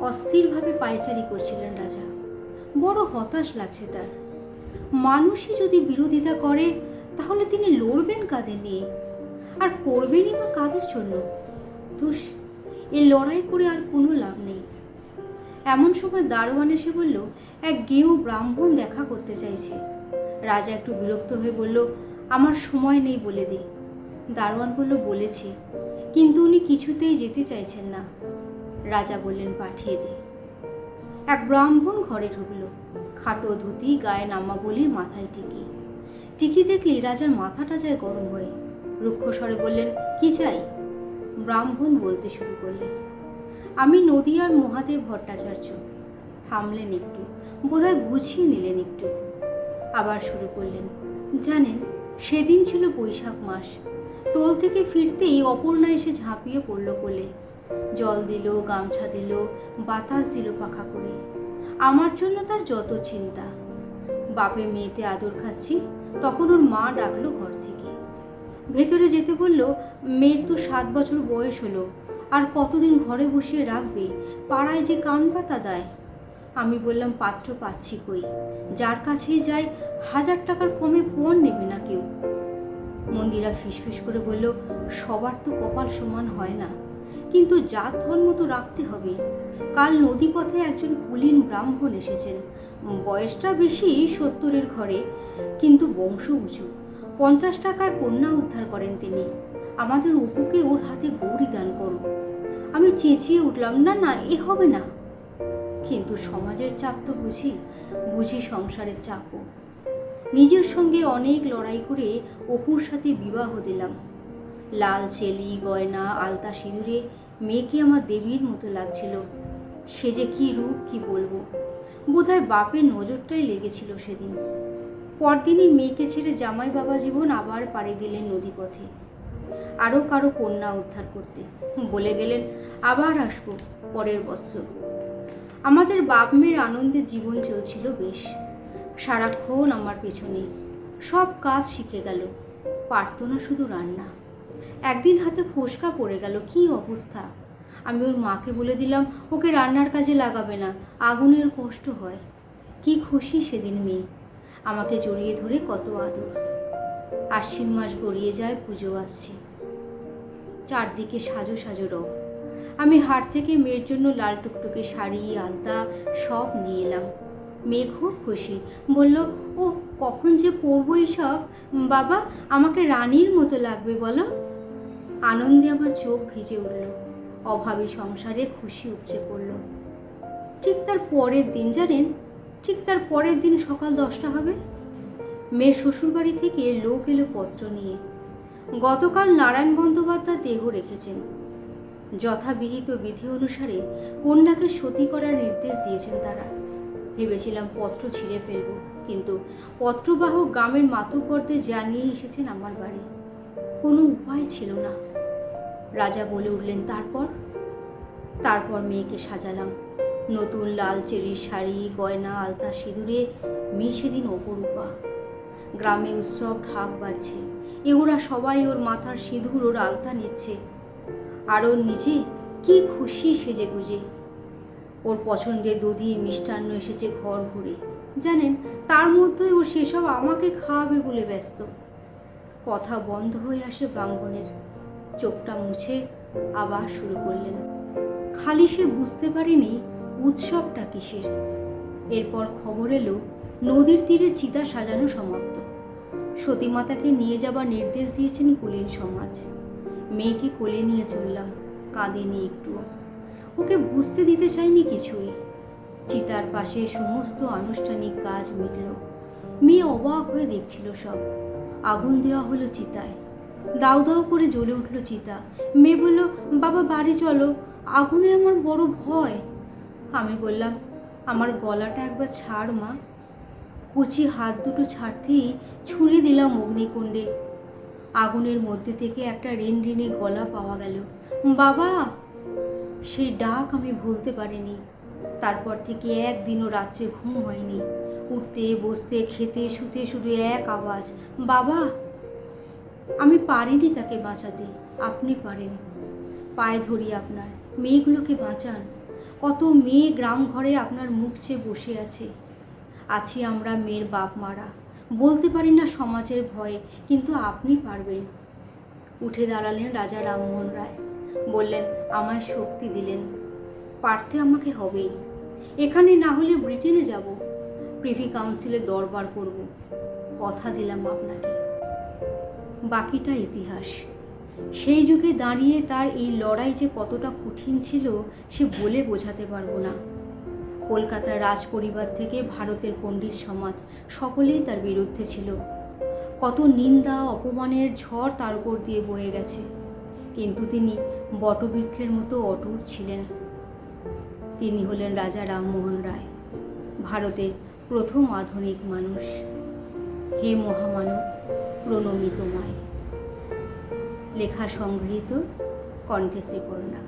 অস্থিরভাবে পায়চারি করছিলেন রাজা। বড় হতাশ লাগছে তার। মানুষই যদি বিরোধিতা করে, তাহলে তিনি লড়বেন কাদের নিয়ে? আর করবেনই বা কাদের জন্য? ধুস এই লড়াই করে আর কোনো লাভ নেই। এমন সময় দারোয়ান এসে বলল, এক গেও ব্রাহ্মণ দেখা করতে চাইছে। রাজা একটু বিরক্ত হয়ে বলল, আমার সময় নেই বলে দি। দারোয়ান বলল, বলেছি। কিন্তু উনি কিছুতেই যেতে চাইছেন না। রাজা বললেন, পাঠিয়ে দে। এক ব্রাহ্মণ ঘরে ঢুকল। খাটো ধুতি, গায়ে নামা বলি মাথায় টিকি। টিকি দেখলেই রাজার মাথাটা যায় গরম হয়ে। রুক্ষ স্বরে বললেন, কি চাই? ব্রাহ্মণ বলতে শুরু করলেন, আমি নদীয়ার মহাদেব ভট্টাচার্য। থামলেন একটু, বোধহয় বুঝিয়ে নিলেন একটু। আবার শুরু করলেন, জানেন, সেদিন ছিল বৈশাখ মাস। টোল থেকে ফিরতেই অপর্ণা এসে ঝাঁপিয়ে পড়ল কোলে। জল দিল, গামছা দিল, বাতাস দিল পাখা করে। আমার জন্য তার যত চিন্তা। বাপে মেয়েতে আদর খাচ্ছি, তখন ওর মা ডাকলো ঘর থেকে। ভেতরে যেতে বলল, মেয়ের তো সাত বছর বয়স হলো, আর কতদিন ঘরে বসিয়ে রাখবে? পাড়ায় যে কান পাতা দেয়? আমি বললাম, পাত্র পাচ্ছি কই? যার কাছেই যাই, হাজার টাকার কমে পণ নেবে না কেউ। মন্দিরা ফিসফিস করে বলল, সবার তো কপাল সমান হয় না। কিন্তু জাত ধর্ম তো রাখতে হবে। কাল নদীপথে একজন কুলীন ব্রাহ্মণ এসেছেন। বয়সটা বেশি সত্তরের ঘরে, কিন্তু বংশ উঁচু। পঞ্চাশ টাকায় কন্যা উদ্ধার করেন তিনি। আমাদের অপুকে ওর হাতে গৌরী দান করো। আমি চেঁচিয়ে উঠলাম, না না, এ হবে না। কিন্তু সমাজের চাপ তো বুঝি বুঝি সংসারের চাপও। নিজের সঙ্গে অনেক লড়াই করে অপুর সাথে বিবাহ দিলাম। লাল চেলি, গয়না, আলতা সিঁদুরে মেয়েকে আমার দেবীর মতো লাগছিল। সে যে কী রূপ, কি বলব? বোধহয় বাপের নজরটাই লেগেছিল সেদিন। পরদিনই মেয়েকে ছেড়ে জামাই বাবা জীবন আবার পাড়ি দিলেন নদীপথে। আরও কারও কন্যা উদ্ধার করতে। বলে গেলেন, আবার আসব পরের বৎসর। আমাদের বাপ মেয়ের আনন্দে জীবন চলছিল বেশ। সারাক্ষণ আমার পেছনে। সব কাজ শিখে গেল। পারত না শুধু রান্না। একদিন হাতে ফোসকা পড়ে গেল, কি অবস্থা? আমি ওর মাকে বলে দিলাম, ওকে রান্নার কাজে লাগাবে না, আগুনের কষ্ট হয়। কি খুশি সেদিন মেয়ে, আমাকে জড়িয়ে ধরে কত আদর। আশ্বিন মাস গড়িয়ে যায়, পুজো আসছে। চারদিকে সাজো সাজো রব আমি হাট থেকে মেয়ের জন্য লাল টুকটুকে শাড়ি, আলতা সব নিয়ে এলাম। মেয়ে খুব খুশি, বলল ও কখন যে পরবো সব বাবা, আমাকে রানীর মতো লাগবে, বলো। আনন্দে আমার চোখ ভিজে উঠল। অভাবী সংসারে খুশি উপচে পড়ল। ঠিক তার পরের দিন, জানেন? ঠিক তার পরের দিন সকাল দশটা হবে। মেয়ের শ্বশুরবাড়ি থেকে লোক এলো পত্র নিয়ে। গতকাল নারায়ণ বন্দ্যোপাধ্যায় দেহ রেখেছেন। যথাবিহিত বিধি অনুসারে কন্যাকে সতী করার নির্দেশ দিয়েছেন তারা। ভেবেছিলাম পত্র ছিঁড়ে ফেলব, কিন্তু পত্রবাহক গ্রামের মাতব্বরদের জানিয়ে এসেছেন আমার বাড়ি। কোনো উপায় ছিল না। রাজা বলে উঠলেন, তারপর? তারপর মেয়েকে সাজালাম। নতুন লাল চেরির শাড়ি, গয়না, আলতা সিঁদুরে মেয়ে সেদিন অপরূপা। গ্রামে উৎসব, ঢাক বাজছে। এগুলা সবাই ওর মাথার সিঁদুর, ওর আলতা নিচ্ছে। আর ওর নিজে কি খুশি সেজে গুজে। ওর পছন্দের দধি, মিষ্টান্ন এসেছে ঘর ঘুরে। জানেন, তার মধ্যেই ও সেসব আমাকে খাওয়াবে বলে ব্যস্ত। কথা বন্ধ হয়ে আসে ব্রাহ্মণের। চোখটা মুছে আবার শুরু করলেন। খালি সে বুঝতে পারেনি উৎসবটা কিসের। এরপর খবর এলো, নদীর তীরে চিতা সাজানো সমাপ্ত। সতীমাতাকে নিয়ে যাবার নির্দেশ দিয়েছেন কুলীন সমাজ। মেয়েকে কোলে নিয়ে চললাম কাঁদে কাঁদেনি একটুও। ওকে বুঝতে দিতে চাইনি কিছুই। চিতার পাশে সমস্ত আনুষ্ঠানিক কাজ মিটল। মেয়ে অবাক হয়ে দেখছিল সব। আগুন দেওয়া হলো চিতায়। দাউ দাউ করে জ্বলে উঠল চিতা। মেয়ে বলল, বাবা, বাড়ি চলো। আগুনে আমার বড় ভয়। আমি বললাম, আমার গলাটা একবার ছাড় মা। কুচি হাত দুটো ছাড়তেই ছুঁড়ে দিলাম অগ্নিকুণ্ডে। আগুনের মধ্যে থেকে একটা ঋণ ঋণে গলা পাওয়া গেল। বাবা! সেই ডাক আমি ভুলতে পারিনি। তারপর থেকে একদিনও রাত্রে ঘুম হয়নি। উঠতে, বসতে, খেতে, শুতে শুধু এক আওয়াজ, বাবা! আমি পারিনি তাকে বাঁচাতে, আপনি পারেন। পায়ে ধরি আপনার, মেয়েগুলোকে বাঁচান। কত মেয়ে গ্রাম ঘরে আপনার মুখ চেয়ে বসে আছে। আছি আমরা মেয়ের বাপ মারা। বলতে পারি না সমাজের ভয়ে, কিন্তু আপনি পারবেন। উঠে দাঁড়ালেন রাজা রামমোহন রায়। বললেন, আমায় শক্তি দিলেন। পারতে আমাকে হবেই। এখানে না হলে ব্রিটেনে যাব। প্রিভি কাউন্সিলে দরবার করব। কথা দিলাম আপনাকে। বাকিটা ইতিহাস। সেই যুগে দাঁড়িয়ে তার এই লড়াই যে কতটা কঠিন ছিল, সে বলে বোঝাতে পারব না। কলকাতার রাজ পরিবার থেকে ভারতের পণ্ডিত সমাজ সকলেই তার বিরুদ্ধে ছিল। কত নিন্দা, অপমানের ঝড় তার উপর দিয়ে বয়ে গেছে। কিন্তু তিনি বটবৃক্ষের মতো অটুট ছিলেন। তিনি হলেন রাজা রামমোহন রায়, ভারতের প্রথম আধুনিক মানুষ। হে মহামানব প্রণমিত মায় লেখা সংগৃহীত কণ্ঠে পূর্ণা